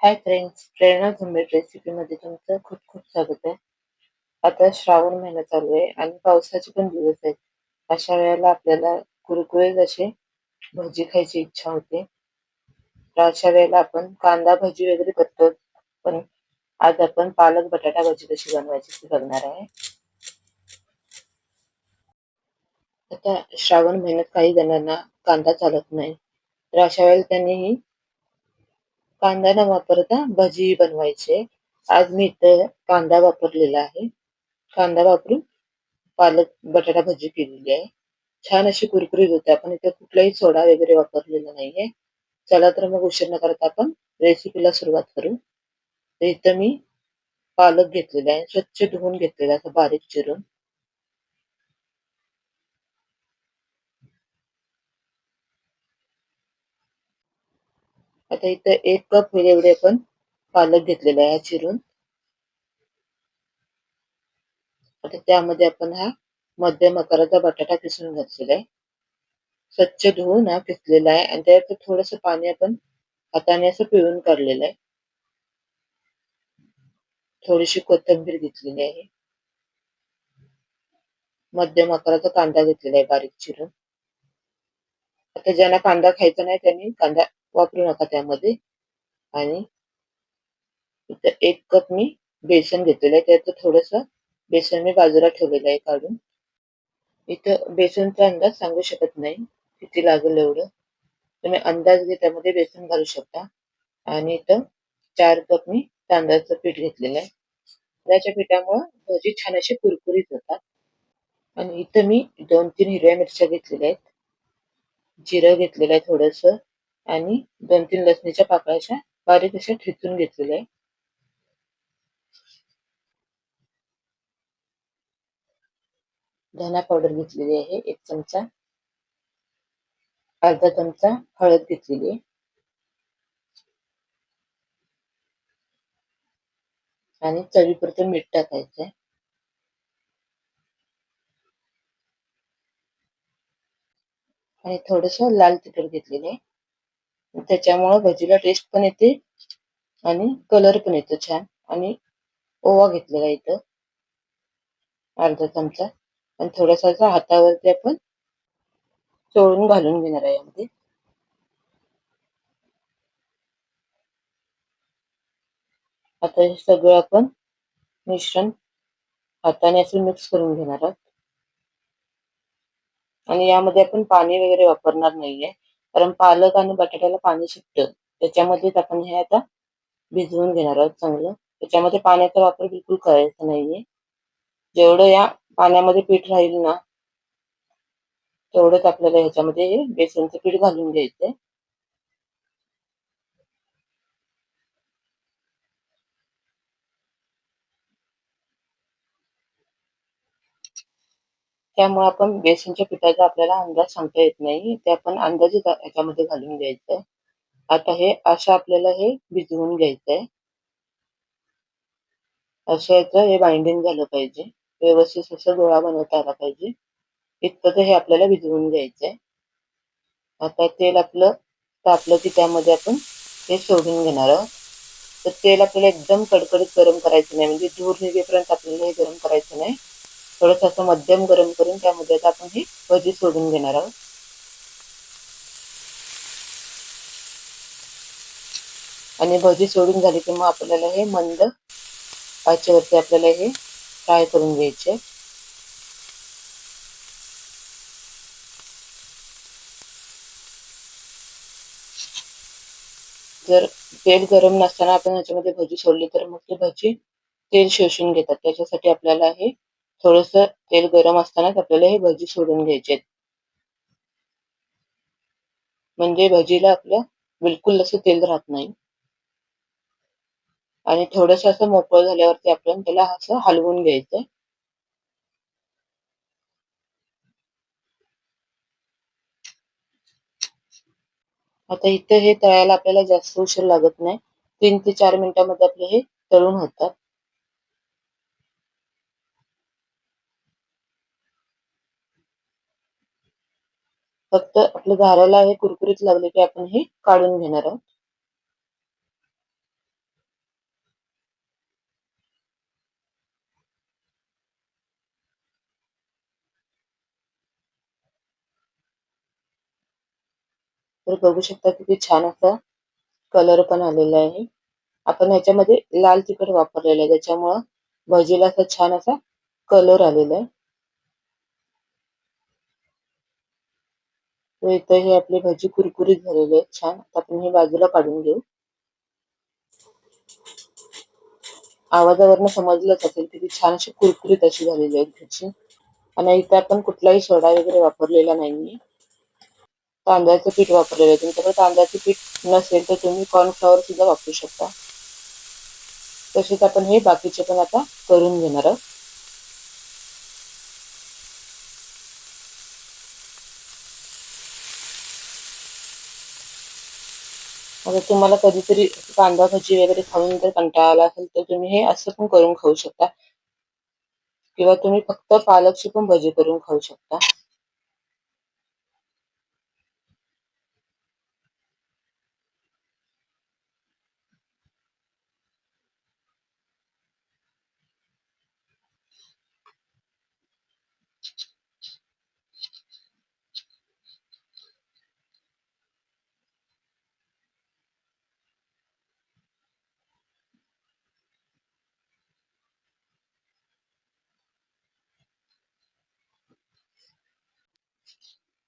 Hi friends प्रेरणा recipe रेसिपीमध्ये तुमचं खूप खूप स्वागत आहे. आता श्रावण महिना चालू आहे आणि पावसाचे पण दिवस आहेत. अशा वेळेला आपल्याला कुरकुरीत असे भजी खायची इच्छा होते तर अशा वेळेला आपण कांदा भजी वगैरे करतो. पण आज आपण पालक बटाटा भजी कशी बनवायची ती बघणार आहे. आता श्रावण महिन्यात काही जणांना कांदा चालत नाही. तर अशा वेळेला त्यांनी ही कांदा न वापरता भजी बनवायचे. आज मी इथं कांदा वापरलेला आहे. कांदा वापरून पालक बटाटा भजी केलेली आहे. छान अशी कुरकुरीत होते. आपण इथे कुठलाही सोडा वगैरे वापरलेला नाहीये. चला तर मग उशीर न करता आपण रेसिपीला सुरुवात करू. तर इथं मी पालक घेतलेला आहे. स्वच्छ धुवून घेतलेला असं बारीक चिरून. आता इथं एक कप होईल एवढे आपण पालक घेतलेला आहे चिरून. आता त्यामध्ये आपण हा मध्यम आकाराचा बटाटा किसून घातलेला आहे. स्वच्छ धुवून हा किसलेला आहे आणि त्यात थोडस पाणी आपण हाताने असं पिळून काढलेलं आहे. थोडीशी कोथिंबीर घेतलेली आहे. मध्यम आकाराचा कांदा घेतलेला आहे बारीक चिरून. आता ज्यांना कांदा खायचा नाही त्यांनी कांदा वापरू नका त्यामध्ये. आणि इथं एक कप मी बेसन घेतलेलं आहे. त्याचं थोडस बेसन मी बाजूला ठेवलेलं आहे काढून. इथं बेसनचा अंदाज सांगू शकत नाही किती लागेल एवढं. तुम्ही अंदाज घे त्यामध्ये बेसन घालू शकता. आणि इथं चार कप मी तांदळाचं पीठ घेतलेलं आहे. तांदळाच्या पिठामुळे भजी छान असे कुरकुरीत होतात. आणि इथं मी दोन तीन हिरव्या मिरच्या घेतलेल्या आहेत. जिरं घेतलेलं आहे थोडंसं. आणि दोन तीन लसणीच्या पाकळ्याच्या बारीक अशा ठेचून घेतलेल्या आहे धना पावडर घेतलेली आहे एक चमचा. अर्धा चमचा हळद घेतलेली आहे. आणि चवीपुरतं मीठ टाकायचं आहे आणि थोडस लाल तिखट घेतलेले आहे. त्याच्यामुळं भजीला टेस्ट पण येते आणि कलर पण येतो छान. आणि ओवा घेतलेला इथं. अर्धा चमचा. आणि थोडासा हातावरती आपण चोळून घालून घेणार आहे यामध्ये आता हे सगळं आपण मिश्रण हाताने असं मिक्स करून घेणार आहोत. आणि यामध्ये आपण पाणी वगैरे वापरणार नाहीये. कारण पालक आणि बटाट्याला पाणी सुटतं. त्याच्यामध्येच आपण हे आता भिजवून घेणार आहोत चांगलं. त्याच्यामध्ये पाण्याचा वापर बिलकुल करायचा नाहीये. जेवढं या पाण्यामध्ये पीठ राहील ना तेवढंच आपल्याला ह्याच्यामध्ये बेसनचं पीठ घालून घ्यायचंय. त्यामुळे आपण बेसनच्या पिठाचा आपल्याला अंदाज सांगता येत नाही. ते आपण अंदाजे याच्यामध्ये घालून घ्यायचंय. आता हे असं आपल्याला हे भिजवून घ्यायचंय. असं याचं हे बाइंडिंग झालं पाहिजे. व्यवस्थित असं गोळा बनवता आला पाहिजे. इतकं हे आपल्याला भिजवून घ्यायचंय. आता तेल आपलं तापलं की त्यामध्ये आपण हे सोडून घेणार आहोत. तर तेल आपल्याला एकदम कडकडीत गरम करायचं नाही. म्हणजे धूर निघेपर्यंत आपल्याला हे गरम करायचं नाही. थोडस असं मध्यम गरम करून त्यामध्ये आता आपण ही भजी सोडून घेणार आहोत. आणि भजी सोडून झाली की मग आपल्याला हे मंद आचेवरती आपल्याला हे फ्राय करून घ्यायचे. जर तेल गरम नसताना आपण ह्याच्यामध्ये भजी सोडली तर मग ती भजी तेल शोषून घेतात. त्याच्यासाठी आपल्याला हे थोडस तेल गरम असतानाच आपल्याला हे भजी सोडून घ्यायचे म्हणजे भजीला आपल्या बिलकुल असं तेल राहत नाही. आणि थोडस असं मोकळं झाल्यावरती आपण त्याला असं हलवून घ्यायचंय आता इथे हे तळायला आपल्याला जास्त उशीर लागत नाही. तीन ते चार मिनिटांमध्ये आपले हे तळून होतात. फक्त आपल्या झाडाला हे कुरकुरीत लागले की आपण हे काढून घेणार आहोत. तर बघू शकता किती छान असा कलर पण आलेला आहे. आपण ह्याच्यामध्ये लाल तिखट वापरलेलं आहे. त्याच्यामुळं भजीला असा छान असा कलर आलेला आहे. तर इथं हे आपली भजी कुरकुरीत झालेली आहे. छान. आपण हे बाजूला काढून घेऊ. आवाजावरनं समजलंच असेल किती छान अशी कुरकुरीत अशी झालेली आहे भजी. आणि इथे आपण कुठलाही सोडा वगैरे वापरलेला नाहीये. तांदळाचं पीठ वापरलेलं आहे. तुमच्याकडे तांदळाचं पीठ नसेल तर तुम्ही कॉर्नफ्लॉवर सुद्धा वापरू शकता. तसेच आपण हे बाकीचे पण आता करून घेणार आहोत. आता तुम्हाला कधीतरी कांदा भजी वगैरे खाऊन जर कंटाळा आला असेल तर तुम्ही हे असं पण करून खाऊ शकता. किंवा तुम्ही फक्त पालकची पण भजी करून खाऊ शकता.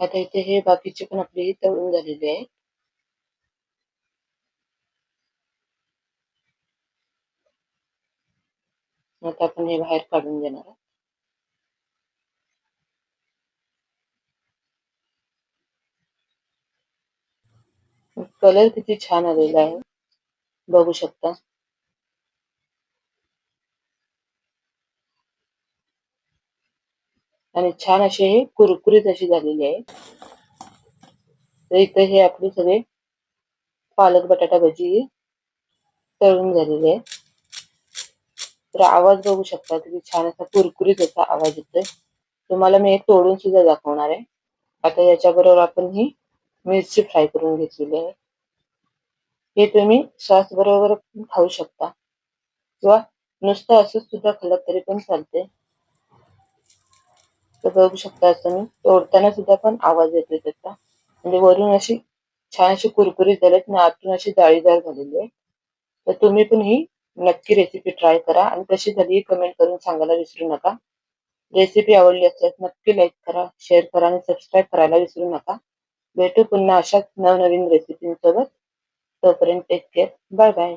आता इथे हे, बाकीचे पण आपले तळून झालेले आहे आता आपण हे बाहेर काढून आहोत. कलर किती छान आलेला आहे. बघू शकता. आणि छान असे हे कुरकुरीत अशी झालेली आहे. तर इथं हे आपले सगळे पालक बटाटा भजी तळून झालेली आहे. तर आवाज बघू शकता किती छान असा कुरकुरीत असा आवाज येतोय. तुम्हाला मी एक तोडून सुद्धा दाखवणार आहे. आता याच्याबरोबर आपण ही मिरची फ्राय करून घेतलेली आहे. हे तुम्ही सॉस बरोबर खाऊ शकता. किंवा नुसतं असंच सुद्धा खाल्लं तरी पण चालते तर बघू शकता असं मी तोडताना सुद्धा पण आवाज येतोय त्याचा. म्हणजे वरून अशी छान अशी कुरकुरीत झालेत आणि आतून अशी जाळीदार झालेली आहे. तर तुम्ही पण ही नक्की रेसिपी ट्राय करा आणि कशी झाली कमेंट करून सांगायला विसरू नका. रेसिपी आवडली असल्यास नक्की लाईक करा शेअर करा आणि सबस्क्राईब करायला विसरू नका. भेटू पुन्हा अशाच नवनवीन रेसिपींसोबत तोपर्यंत टेक केअर बाय बाय